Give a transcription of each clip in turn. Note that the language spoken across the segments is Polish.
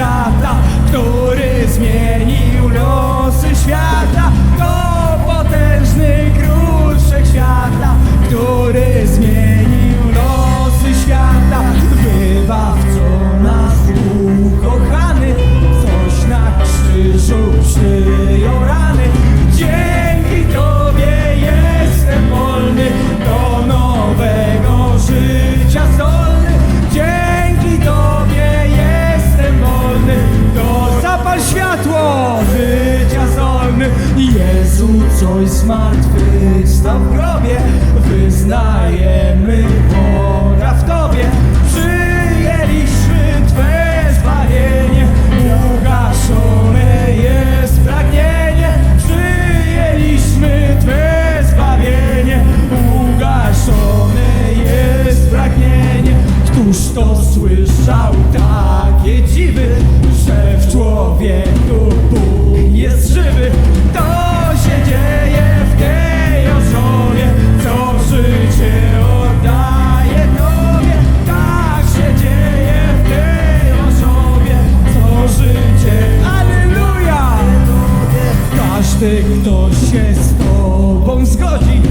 God. Jezu coś zmartwychwstał w grobie. Wyznajemy każdy, kto się z tobą zgodzi.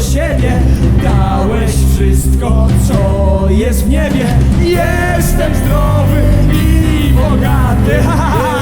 siebie Dałeś wszystko, co jest w niebie Jestem zdrowy i bogaty ha, ha, ha.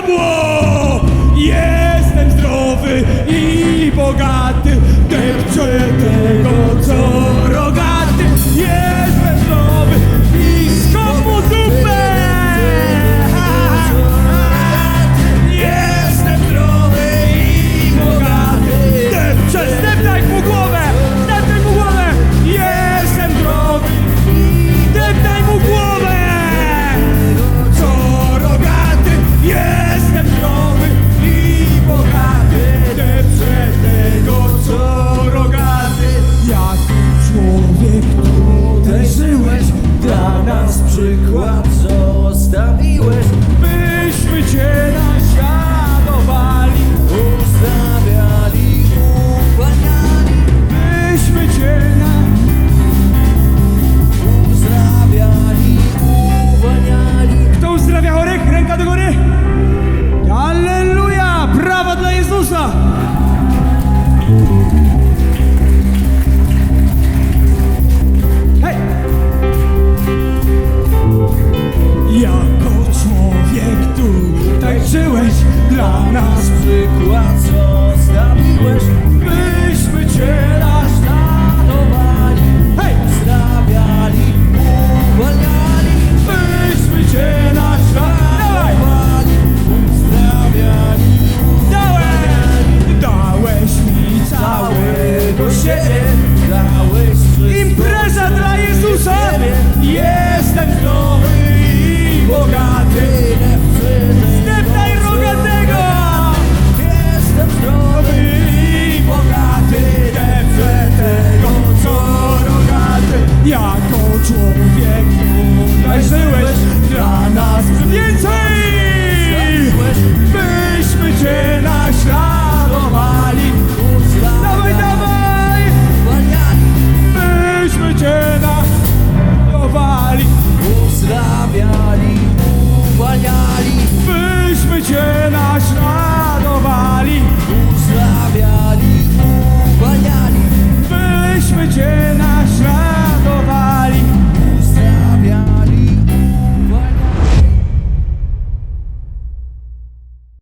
diabo! Yeah.